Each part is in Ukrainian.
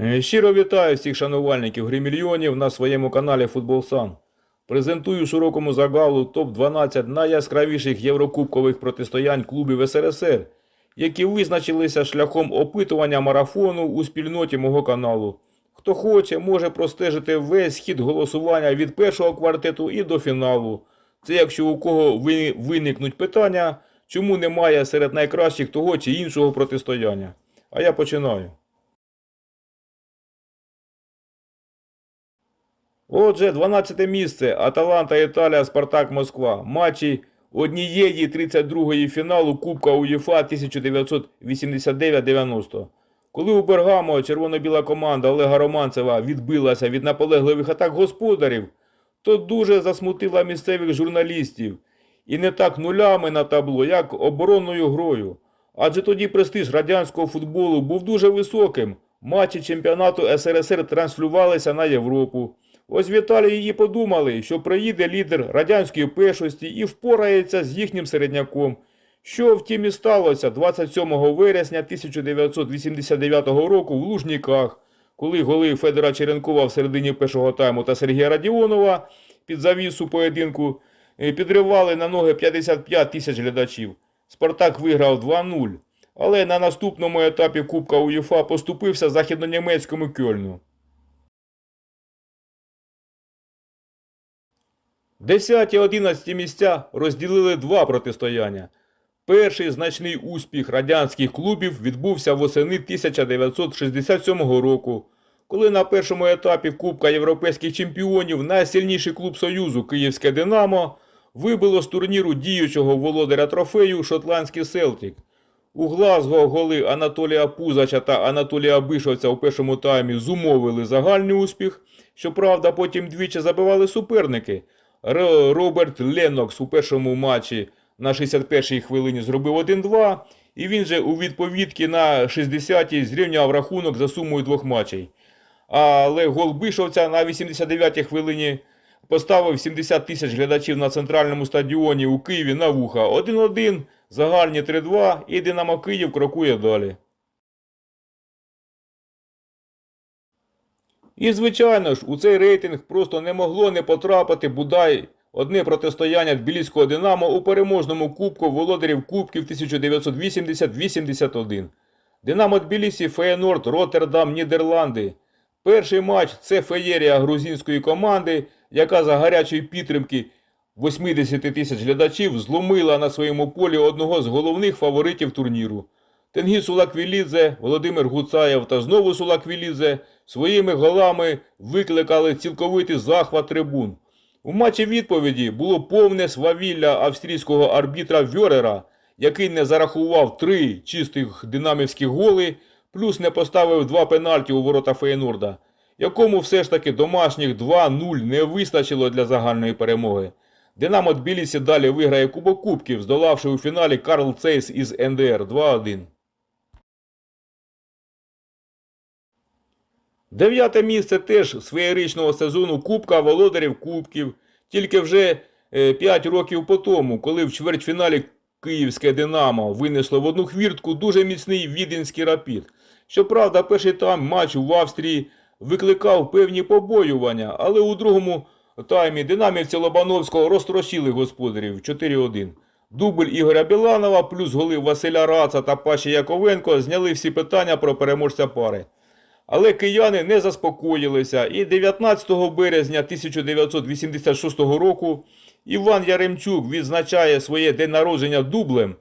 Е, Щиро вітаю всіх шанувальників гри мільйонів на своєму каналі Футбол Сан. Презентую широкому загалу топ-12 найяскравіших єврокубкових протистоянь клубів СРСР, які визначилися шляхом опитування марафону у спільноті мого каналу. Хто хоче, може простежити весь хід голосування від першого квартету і до фіналу. Це якщо у кого виникнуть питання, чому немає серед найкращих того чи іншого протистояння. А я починаю. Отже, 12 місце. Аталанта Італія, Спартак Москва. Матчі однієї 32-ї фіналу Кубка УЄФА 1989-90. Коли у Бергамо червоно-біла команда Олега Романцева відбилася від наполегливих атак господарів, то дуже засмутила місцевих журналістів. І не так нулями на табло, як оборонною грою. Адже тоді престиж радянського футболу був дуже високим. Матчі чемпіонату СРСР транслювалися на Європу. Ось в Італії і подумали, що приїде лідер радянської першості і впорається з їхнім середняком. Що втім і сталося 27 вересня 1989 року в Лужніках, коли голи Федора Черенкова в середині першого тайму та Сергія Радіонова під завісу поєдинку е, підривали на ноги 55 тисяч глядачів. Спартак виграв 2-0, але на наступному етапі Кубка УЄФА поступився західнонімецькому Кьольну. 10-11 місця розділили два протистояння. Перший значний успіх радянських клубів відбувся восени 1967 року, коли на першому етапі Кубка європейських чемпіонів найсильніший клуб Союзу Київське Динамо вибило з турніру діючого володаря трофею шотландський Селтік. У Глазго голи Анатолія Пузача та Анатолія Бишовця у першому таймі зумовили загальний успіх. Щоправда, потім двічі забивали суперники. Роберт Леннокс у першому матчі на 61-й хвилині зробив 1-2, і він же у відповідки на 60-й зрівняв рахунок за сумою двох матчей. Але гол Бишовця на 89-й хвилині поставив 70 тисяч глядачів на центральному стадіоні у Києві на вуха. 1-1, загальні 3-2 і Динамо Київ крокує далі. І, звичайно ж, у цей рейтинг просто не могло не потрапити бодай одне протистояння Тбіліського Динамо у переможному кубку володарів Кубків 1980-81. Динамо Тбілісі, Феєнорд, Роттердам, Нідерланди. Перший матч це феєрія грузинської команди, яка за гарячої підтримки 80 тисяч глядачів зломила на своєму полі одного з головних фаворитів турніру. Тенгіз Сулаквілідзе, Володимир Гуцаєв та знову Сулаквілідзе своїми голами викликали цілковитий захват трибун. У матчі відповіді було повне свавілля австрійського арбітра Вьорера, який не зарахував три чистих динамівських голи, плюс не поставив два пенальті у ворота Фейнорда, якому все ж таки домашніх 2-0 не вистачило для загальної перемоги. Динамо Тбілісі далі виграє Кубок Кубків, здолавши у фіналі Карл Цейс із НДР 2-1. Дев'яте місце теж своєрічного сезону Кубка Володарів Кубків. Тільки вже 5 років по тому, коли в чвертьфіналі Київське Динамо винесло в одну хвіртку дуже міцний віденський рапід. Щоправда, перший там матч в Австрії викликав певні побоювання, але у другому таймі динамівці Лобановського розтрощили господарів 4-1. Дубль Ігоря Біланова плюс голи Василя Раца та Паші Яковенко зняли всі питання про переможця пари. Але кияни не заспокоїлися, і 19 березня 1986 року Іван Яремчук відзначає своє день народження дублем,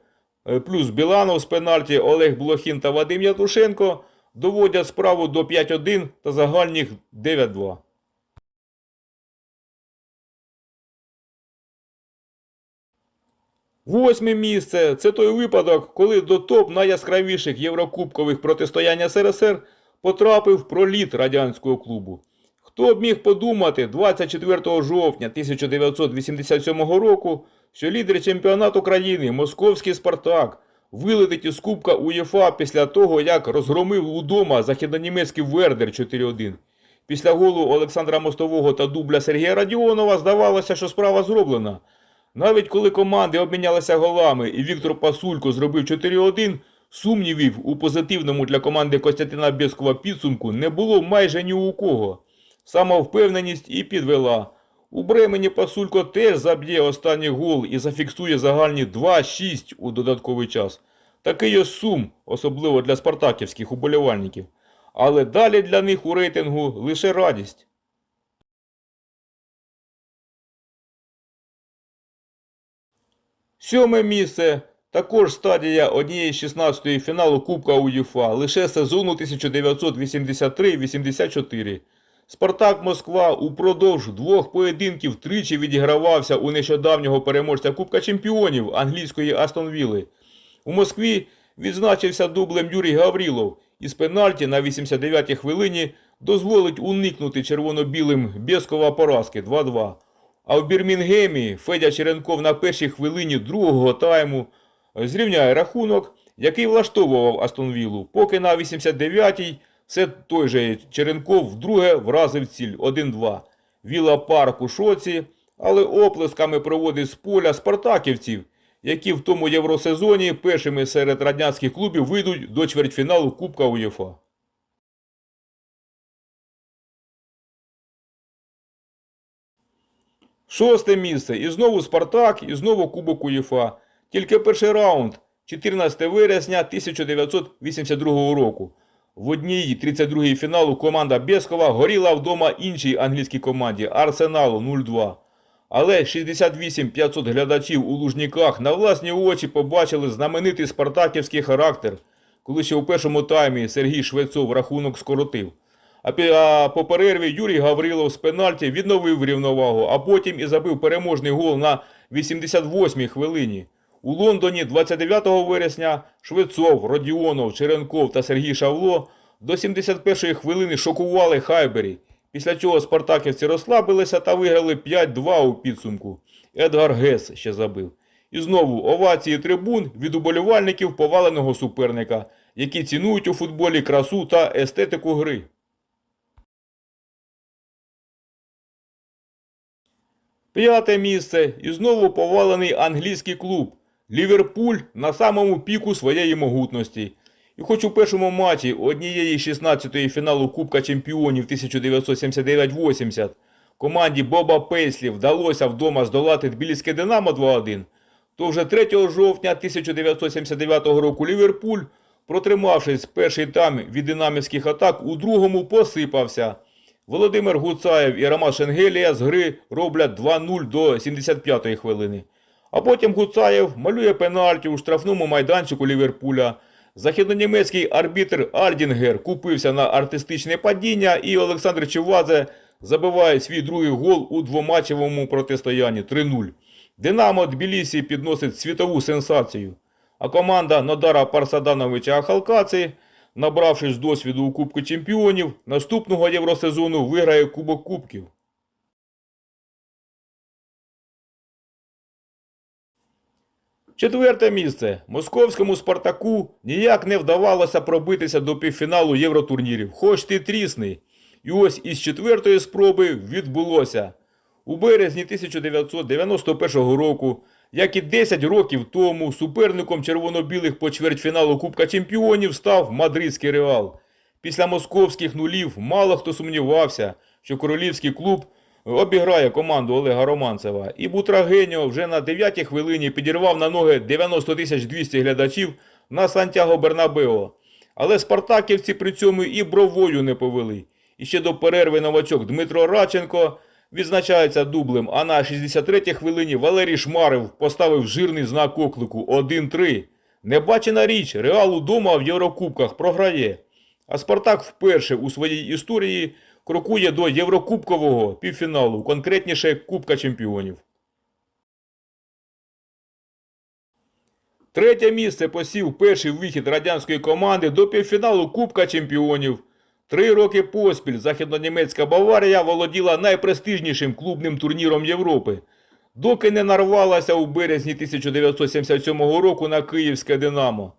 е, плюс Біланов з пенальті Олег Блохін та Вадим Ятушенко доводять справу до 5-1 та загальних 9-2. Восьме місце це той випадок, коли до топ найяскравіших єврокубкових протистоянь СРСР потрапив проліт радянського клубу. Хто б міг подумати 24 жовтня 1987 року, що лідер чемпіонату країни Московський Спартак вилетить із Кубка УЄФА після того, як розгромив удома західнонімецький Вердер 4-1. Після голу Олександра Мостового та дубля Сергія Радіонова здавалося, що справа зроблена. Навіть коли команди обмінялися голами і Віктор Пасулько зробив 4-1, Сумнівів у позитивному для команди Костянтина Бєскова підсумку не було майже ні у кого. Самовпевненість і підвела. У Бремені Пасулько теж заб'є останній гол і зафіксує загальні 2-6 у додатковий час. Такий ось сум, особливо для спартаківських уболівальників. Але далі для них у рейтингу лише радість. Сьоме місце. Також стадія однієї з 16-ї фіналу Кубка УЄФА лише сезону 1983-84. Спартак Москва упродовж двох поєдинків тричі відігравався у нещодавнього переможця Кубка Чемпіонів англійської Астон Вілли. У Москві відзначився дублем Юрій Гаврілов із пенальті на 89-й хвилині дозволить уникнути червоно-білим Бєскова поразки 2-2. А в Бірмінгемі Федя Черенков на першій хвилині другого тайму зрівняє рахунок, який влаштовував Астон Віллу, поки на 89-й все той же Черенков вдруге вразив ціль 1-2. Віла Парк у шоці, але оплесками проводить з поля спартаківців, які в тому євросезоні першими серед радянських клубів вийдуть до чвертьфіналу Кубка УЄФА. Шосте місце. І знову Спартак, і знову Кубок УЄФА. Тільки перший раунд 14 вересня 1982 року. В одній 32-й фіналу команда Бєскова горіла вдома іншій англійській команді Арсеналу 0-2. Але 68 500 глядачів у Лужніках на власні очі побачили знаменитий спартаківський характер, коли ще у першому таймі Сергій Швецов рахунок скоротив. А по перерві Юрій Гаврилов з пенальті відновив рівновагу, а потім і забив переможний гол на 88-й хвилині. У Лондоні 29 вересня Швецов, Родіонов, Черенков та Сергій Шавло до 71-ї хвилини шокували Хайбері, після чого спартаківці розслабилися та виграли 5-2 у підсумку. Едгар Гес ще забив. І знову овації трибун від уболівальників поваленого суперника, які цінують у футболі красу та естетику гри. П'яте місце і знову повалений англійський клуб. Ліверпуль на самому піку своєї могутності. І хоч у першому матчі однієї 16-ї фіналу Кубка Чемпіонів 1979-80 команді Боба Пейслі вдалося вдома здолати Тбіліське Динамо 2-1, то вже 3 жовтня 1979 року Ліверпуль, протримавшись перший тайм від динамівських атак, у другому посипався. Володимир Гуцаєв і Роман Шенгелія з гри роблять 2-0 до 75-ї хвилини. А потім Гуцаєв малює пенальті у штрафному майданчику Ліверпуля. Західнонімецький арбітр Альдінгер купився на артистичне падіння і Олександр Чевадзе забиває свій другий гол у двоматчевому протистоянні 3-0. Динамо Тбілісі підносить світову сенсацію. А команда Нодара Парсадановича Ахалкаці, набравшись досвіду у Кубку Чемпіонів, наступного євросезону виграє Кубок Кубків. Четверте місце. Московському Спартаку ніяк не вдавалося пробитися до півфіналу євротурнірів, хоч ти трісний. І ось із четвертої спроби відбулося. У березні 1991 року, як і 10 років тому, суперником червоно-білих по чвертьфіналу Кубка Чемпіонів став мадридський Реал. Після московських нулів мало хто сумнівався, що королівський клуб обіграє команду Олега Романцева. І Бутрагеньо вже на 9-й хвилині підірвав на ноги 90 200 глядачів на Сантьяго Бернабео. Але спартаківці при цьому і бровою не повели. І ще до перерви новачок Дмитро Радченко відзначається дублем, а на 63-й хвилині Валерій Шмарев поставив жирний знак оклику 1-3. Небачена річ, Реал удома в Єврокубках програє. А Спартак вперше у своїй історії крокує до Єврокубкового півфіналу, конкретніше Кубка Чемпіонів. Третє місце посів перший вихід радянської команди до півфіналу Кубка Чемпіонів. Три роки поспіль західнонімецька Баварія володіла найпрестижнішим клубним турніром Європи, доки не нарвалася у березні 1977 року на київське Динамо.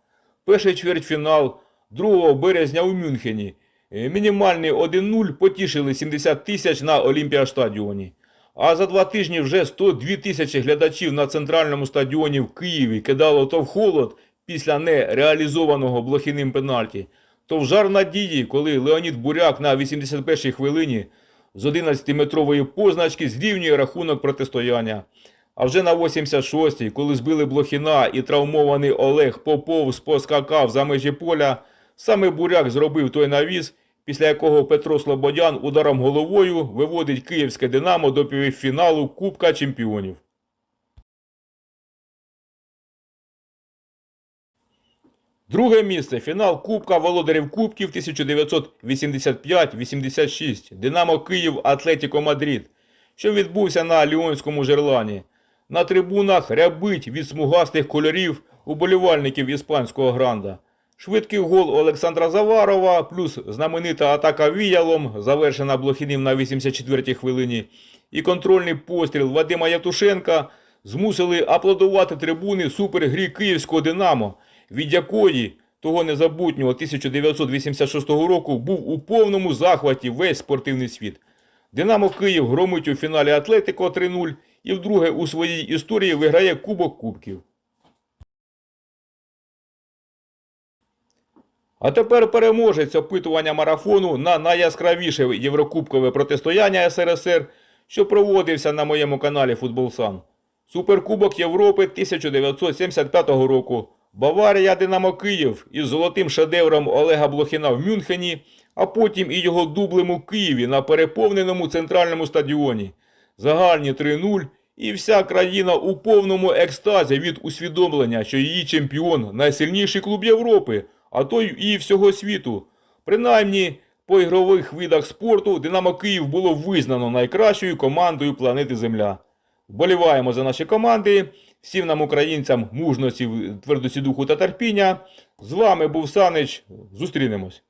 Перший чвертьфінал 2 березня у Мюнхені. Е, Мінімальний 1-0 потішили 70 тисяч на Олімпіастадіоні. А за два тижні вже 102 тисячі глядачів на центральному стадіоні в Києві кидало то в холод після нереалізованого блохіним пенальті, то в жар надії, коли Леонід Буряк на 81-й хвилині з 11-метрової позначки зрівнює рахунок протистояння. А вже на 86-й, коли збили Блохіна і травмований Олег Попов поскакав за межі поля, саме Буряк зробив той навіс, після якого Петро Слободян ударом головою виводить київське Динамо до півфіналу Кубка Чемпіонів. Друге місце фінал Кубка Володарів Кубків 1985-86 Динамо Київ Атлетіко Мадрид, що відбувся на Ліонському жерлані. На трибунах рябить від смугастих кольорів уболівальників іспанського гранда. Швидкий гол Олександра Заварова, плюс знаменита атака віялом, завершена Блохіним на 84-й хвилині, і контрольний постріл Вадима Ятушенка змусили аплодувати трибуни супергрі київського Динамо, від якої того незабутнього 1986 року був у повному захваті весь спортивний світ. Динамо Київ громить у фіналі Атлетико 3-0 і вдруге у своїй історії виграє Кубок Кубків. А тепер переможець опитування марафону на найяскравіше єврокубкове протистояння СРСР, що проводився на моєму каналі Футболсан. Суперкубок Європи 1975 року. Баварія Динамо Київ із золотим шедевром Олега Блохіна в Мюнхені, а потім і його дублем у Києві на переповненому центральному стадіоні. Загальні 3-0 і вся країна у повному екстазі від усвідомлення, що її чемпіон найсильніший клуб Європи, а то й і всього світу. Принаймні, по ігрових видах спорту Динамо Київ було визнано найкращою командою планети Земля. Вболіваємо за наші команди. Всім нам, українцям, мужності, твердості духу та терпіння. З вами був Санич. Зустрінемось.